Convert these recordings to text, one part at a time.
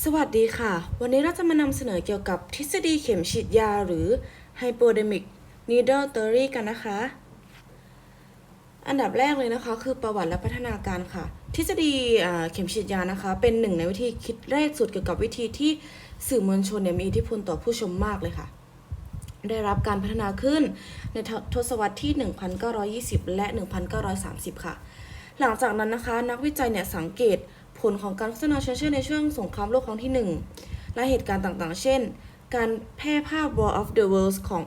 สวัสดีค่ะ วันนี้เราจะมานำเสนอเกี่ยวกับทฤษฎีเข็มฉีดยาหรือ hypodermic needle theory กันนะคะ อันดับแรกเลยนะคะ คือประวัติและพัฒนาการค่ะ ทฤษฎีเข็มฉีดยานะคะ เป็นหนึ่งในวิธีคิดแรกสุดเกี่ยวกับวิธีที่สื่อมวลชนเนี่ยมีอิทธิพลต่อผู้ชมมากเลยค่ะ ได้รับการพัฒนาขึ้นในททศวรรษที่ 1920 และ 1930 ค่ะ หลังจากนั้นนะคะ นักวิจัยเนี่ยสังเกต ผลของการโฆษณาเชื้อเชื่อในช่วงสงครามโลกครั้งที่ 1 และเหตุการณ์ต่างๆ เช่น การแพร่ภาพ War of the Worlds ของ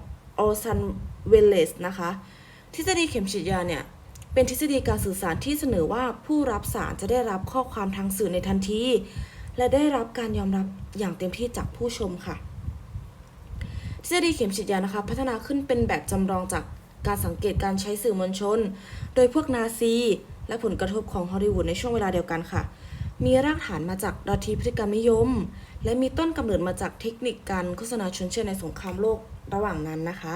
Orson Welles นะคะ ทฤษฎีเข็มฉีดยาเนี่ย เป็นทฤษฎีการสื่อสารที่เสนอว่าผู้รับสารจะได้รับข้อความทางสื่อในทันที และได้รับการยอมรับอย่างเต็มที่จากผู้ชมค่ะ ทฤษฎีเข็มฉีดยานะคะ พัฒนาขึ้นเป็นแบบจำลองจากการสังเกตการใช้สื่อมวลชน โดยพวกนาซี และผลกระทบของฮอลลีวูดในช่วงเวลาเดียวกันค่ะ มีรากฐานมาจากลัทธิพฤติกรรมนิยม และมีต้นกำเนิดมาจากเทคนิคการโฆษณาชวนเชื่อในสงครามโลกระหว่างนั้นนะคะ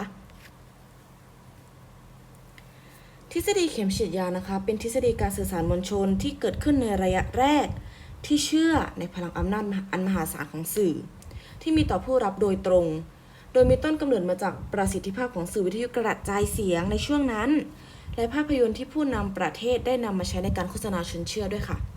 ทฤษฎีเข็มฉีดยานะคะ เป็นทฤษฎีการสื่อสารมวลชนที่เกิดขึ้นในระยะแรก ที่เชื่อในพลังอำนาจอันมหาศาลของสื่อ ที่มีต่อผู้รับโดยตรง โดยมีต้นกำเนิดมาจากประสิทธิภาพของสื่อวิทยุกระจายเสียงในช่วงนั้น และภาพยนตร์ที่ผู้นำประเทศได้นำมาใช้ในการโฆษณาชวนเชื่อด้วยค่ะ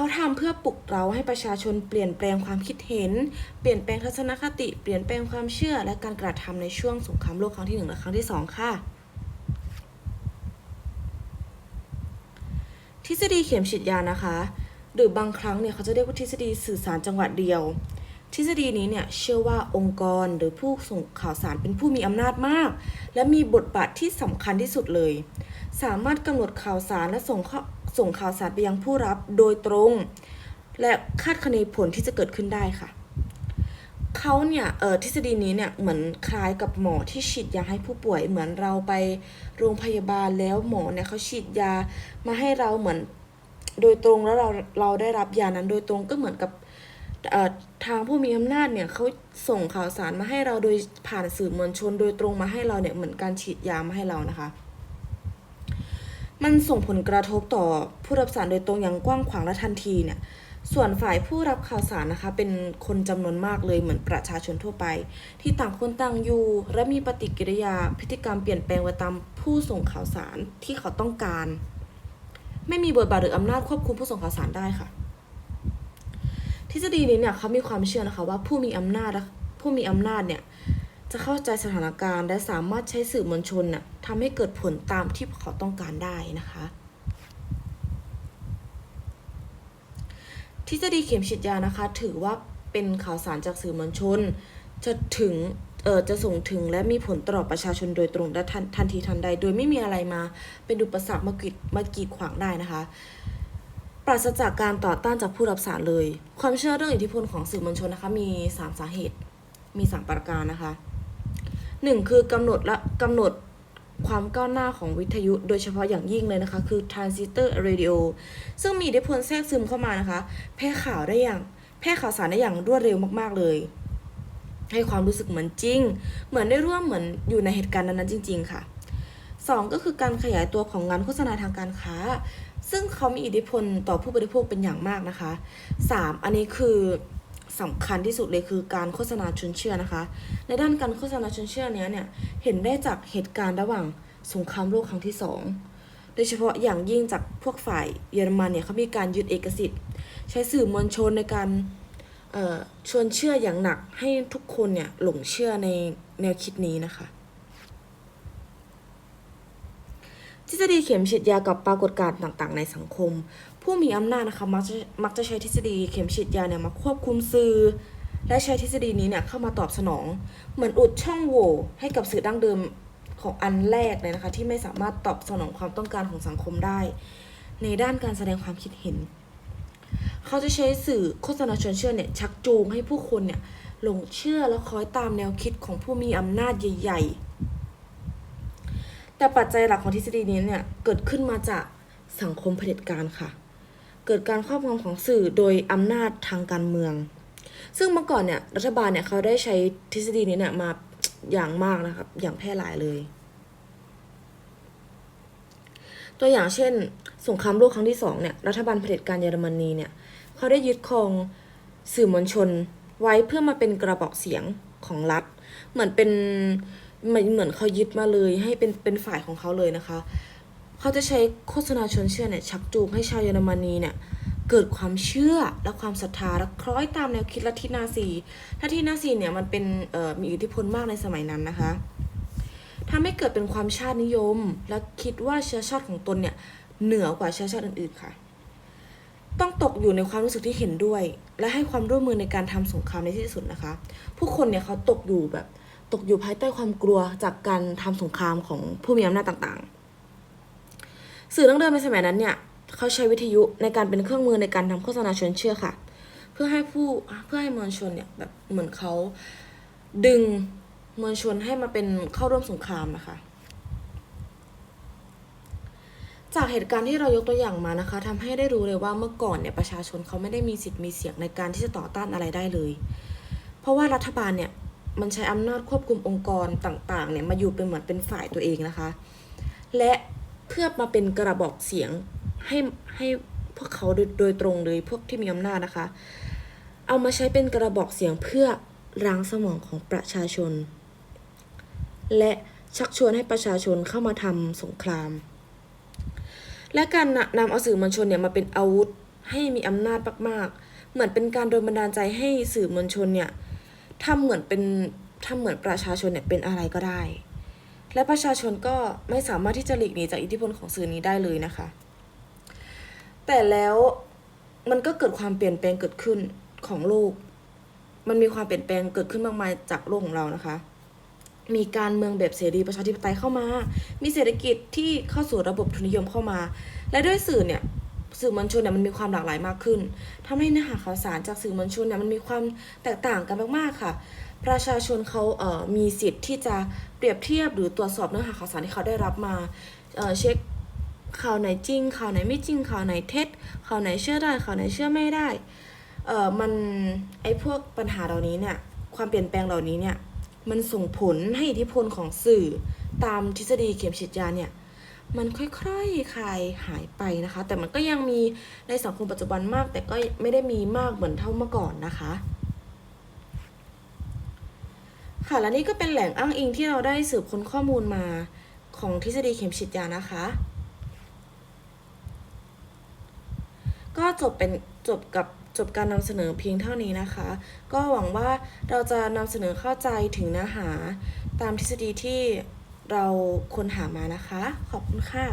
เขาทำเพื่อปลุกเราให้ประชาชนเปลี่ยนแปลงความคิดเห็น เปลี่ยนแปลงทัศนคติ เปลี่ยนแปลงความเชื่อ และการกระทำในช่วงสงครามโลกครั้งที่หนึ่งและครั้งที่สองค่ะ ทฤษฎีเข็มฉีดยานะคะ หรือบางครั้งเนี่ยเขาจะเรียกว่าทฤษฎีสื่อสารจังหวะเดียว ทฤษฎีนี้เนี่ยเชื่อว่าองค์กรหรือผู้ส่งข่าวสารเป็นผู้มีอำนาจมาก และมีบทบาทที่สำคัญที่สุดเลย สามารถกำหนดข่าวสารและส่งข้อ ส่งข่าวสารไปยังผู้รับโดยตรง และคาดคะเนผลที่จะเกิดขึ้นได้ค่ะเขาเนี่ยเออทฤษฎีนี้เนี่ยเหมือนคล้ายกับหมอที่ฉีดยาให้ผู้ป่วย เหมือนเราไปโรงพยาบาลแล้วหมอเนี่ยเขาฉีดยามาให้เราเหมือนโดยตรงแล้วเราเราได้รับยานั้นโดยตรงก็เหมือนกับทางผู้มีอำนาจเนี่ยเขาส่งข่าวสารมาให้เราโดยผ่านสื่อมวลชน โดยตรงมาให้เราเนี่ยเหมือนการฉีดยามาให้เรานะคะ มันส่งผลกระทบต่อผู้รับสารโดยตรงอย่างกว้างขวางและทันทีเนี่ย ส่วนฝ่ายผู้รับข่าวสารนะคะ เป็นคนจำนวนมากเลยเหมือนประชาชนทั่วไป ที่ต่างคนต่างอยู่ และมีปฏิกิริยาพฤติกรรมเปลี่ยนแปลงไปตามผู้ส่งข่าวสารที่เขาต้องการ ไม่มีบทบาทหรืออำนาจควบคุมผู้ส่งข่าวสารได้ค่ะ ทฤษฎีนี้เนี่ยเขามีความเชื่อนะคะว่าผู้มีอำนาจผู้มีอำนาจเนี่ย จะเข้าใจสถานการณ์ และสามารถใช้สื่อมวลชนน่ะทำให้เกิดผลตามที่เขาต้องการได้นะคะ ทฤษฎีเข็มฉีดยานะคะ ถือว่าเป็นข่าวสารจากสื่อมวลชน จะถึงเออจะส่งถึงและมีผลต่อประชาชนโดยตรงและทันทันทีทันใด โดยไม่มีอะไรมา เป็นอุปสรรคมากีดมากีดขวางได้นะคะ ปราศจากการต่อต้านจากผู้รับสารเลย ความเชื่อเรื่องอิทธิพลของสื่อมวลชนนะคะ มี 3 สาเหตุ มี 3 ประการนะคะ หนึ่งคือกำหนดและกำหนดความก้าวหน้าของวิทยุโดยเฉพาะอย่างยิ่งเลยนะคะ คือ transistor radio ซึ่งมีอิทธิพลแทรกซึมเข้ามานะคะ แพร่ข่าวได้อย่างแพร่ข่าวสารได้อย่างรวดเร็วมากๆเลย ให้ความรู้สึกเหมือนจริง เหมือนได้ร่วมเหมือนอยู่ในเหตุการณ์นั้นๆจริง ๆ ค่ะสองก็คือการขยายตัวของงานโฆษณาทางการค้า ซึ่งเขามีอิทธิพลต่อผู้บริโภคเป็นอย่างมากนะคะสามอันนี้คือ สำคัญที่สุดเลยคือการโฆษณาชวนเชื่อนะคะ ในด้านการโฆษณาชวนเชื่อเนี้ยเนี่ยเห็นได้จากเหตุการณ์ระหว่างสงครามโลกครั้งที่สองโดยเฉพาะอย่างยิ่งจากพวกฝ่ายเยอรมันเนี่ยเขามีการยึดเอกสิทธิ์ ใช้สื่อมวลชนในการชวนเชื่ออย่างหนักให้ทุกคนเนี่ยหลงเชื่อในแนวคิดนี้นะคะทฤษฎีเข็มฉีดยากับปรากฏการณ์ต่างๆ ในสังคม ผู้มีอำนาจนะคะมักจะมักจะใช้ทฤษฎีเข็มฉีดยาเนี่ยมาควบคุมสื่อและใช้ทฤษฎีนี้เนี่ยเข้ามาตอบสนอง เหมือนอุดช่องโหว่ให้กับสื่อดั้งเดิมของอันแรกเลยนะคะ ที่ไม่สามารถตอบสนองความต้องการของสังคมได้ ในด้านการแสดงความคิดเห็น เขาจะใช้สื่อโฆษณาชวนเชื่อเนี่ยชักจูงให้ผู้คนเนี่ยหลงเชื่อและคอยตามแนวคิดของผู้มีอำนาจใหญ่ ๆ แต่ปัจจัยหลักของทฤษฎีนี้เนี่ยเกิดขึ้นมาจากสังคมเผด็จการค่ะ เกิดการครอบงำของสื่อโดยอำนาจทางการเมือง ซึ่งเมื่อก่อนเนี่ยรัฐบาลเนี่ยเขาได้ใช้ทฤษฎีนี้เนี่ยมาอย่างมากนะครับ อย่างแพร่หลายเลย ตัวอย่างเช่น สงครามโลกครั้งที่สองเนี่ยรัฐบาลเผด็จการเยอรมนีเนี่ยเขาได้ยึดครองสื่อมวลชนไว้เพื่อมาเป็นกระบอกเสียงของรัฐ เหมือนเป็นเหมือนเหมือนเขายึดมาเลยให้เป็นเป็นฝ่ายของเขาเลยนะคะ เขาจะใช้โฆษณาชวนเชื่อเนี่ยชักจูงให้ชาวเยอรมนีเนี่ยเกิดความเชื่อและความศรัทธาและคล้อยตามแนวคิดลัทธินาซีลัทธินาซีเนี่ยมันเป็นมีอิทธิพลมากในสมัยนั้นนะคะทำให้เกิดเป็นความชาตินิยม และคิดว่าเชื้อชาติของตนเนี่ยเหนือกว่าเชื้อชาติอื่นๆค่ะ ต้องตกอยู่ในความรู้สึกที่เห็นด้วย และให้ความร่วมมือในการทำสงครามในที่สุดนะคะ ผู้คนเนี่ยเขาตกอยู่แบบตกอยู่ภายใต้ความกลัวจากการทำสงครามของผู้มีอำนาจต่างๆ สื่อดั้งเดิมในสมัยนั้นเนี่ยเขาใช้วิทยุในการเป็นเครื่องมือในการทำโฆษณาชวนเชื่อค่ะ เพื่อให้ผู้เพื่อให้มวลชนเนี่ยแบบเหมือนเขาดึงมวลชนให้มาเป็นเข้าร่วมสงครามนะคะจากเหตุการณ์ที่เรายกตัวอย่างมานะคะทำให้ได้รู้เลยว่าเมื่อก่อนเนี่ยประชาชนเขาไม่ได้มีสิทธิ์มีเสียงในการที่จะต่อต้านอะไรได้เลย เพราะว่ารัฐบาลเนี่ยมันใช้อำนาจควบคุมองค์กรต่างๆเนี่ยมาอยู่เป็นเหมือนเป็นฝ่ายตัวเองนะคะ และ เพื่อมาเป็นกระบอกเสียงให้ให้พวกเขาโดยโดยตรงเลยพวกที่มีอำนาจนะคะ เอามาใช้เป็นกระบอกเสียงเพื่อล้างสมองของประชาชน และชักชวนให้ประชาชนเข้ามาทำสงคราม และการนำนำเอาสื่อมวลชนเนี่ยมาเป็นอาวุธให้มีอำนาจมากๆ เหมือนเป็นการโดนบันดาลใจให้สื่อมวลชนเนี่ยทำเหมือนเป็นทำเหมือนประชาชนเนี่ยเป็นอะไรก็ได้ และประชาชนก็ไม่สามารถที่จะหลีกหนีจากอิทธิพลของสื่อนี้ได้เลยนะคะ แต่แล้วมันก็เกิดความเปลี่ยนแปลงเกิดขึ้นของโลก มันมีความเปลี่ยนแปลงเกิดขึ้นมากมายจากโลกของเรานะคะ มีการเมืองแบบเสรีประชาธิปไตยเข้ามา มีเศรษฐกิจที่เข้าสู่ระบบทุนนิยมเข้ามา และด้วยสื่อเนี่ย สื่อมวลชนเนี่ยมันมีความหลากหลายมากขึ้นทำให้เนื้อหาข่าวสารจากสื่อมวลชนเนี่ยมันมีความแตกต่างกันมากๆค่ะ ประชาชนเขาเอ่อมีสิทธิ์ที่จะเปรียบเทียบหรือตรวจสอบเนื้อหาข่าวสารที่เขาได้รับมาเอ่อเช็คข่าวไหนจริงข่าวไหนไม่จริงข่าวไหนเท็จข่าวไหนเชื่อได้ข่าวไหนเชื่อไม่ได้เอ่อมันไอ้พวกปัญหาเหล่านี้เนี่ยความเปลี่ยนแปลงเหล่านี้เนี่ยมันส่งผลให้อิทธิพลของสื่อตามทฤษฎีเข็มฉีดยาเนี่ย มันค่อยๆคลายหายไปนะคะ แต่มันก็ยังมีในสังคมปัจจุบันมาก แต่ก็ไม่ได้มีมากเหมือนเท่าเมื่อก่อนนะคะ ค่ะและนี่ก็เป็นแหล่งอ้างอิงที่เราได้สืบค้นข้อมูลมาของทฤษฎีเข็มฉีดยานะคะ ก็จบเป็นจบกับจบการนำเสนอเพียงเท่านี้นะคะ ก็หวังว่าเราจะนำเสนอเข้าใจถึงเนื้อหาตามทฤษฎีที่ เราค้นหามานะคะ ขอบคุณค่ะ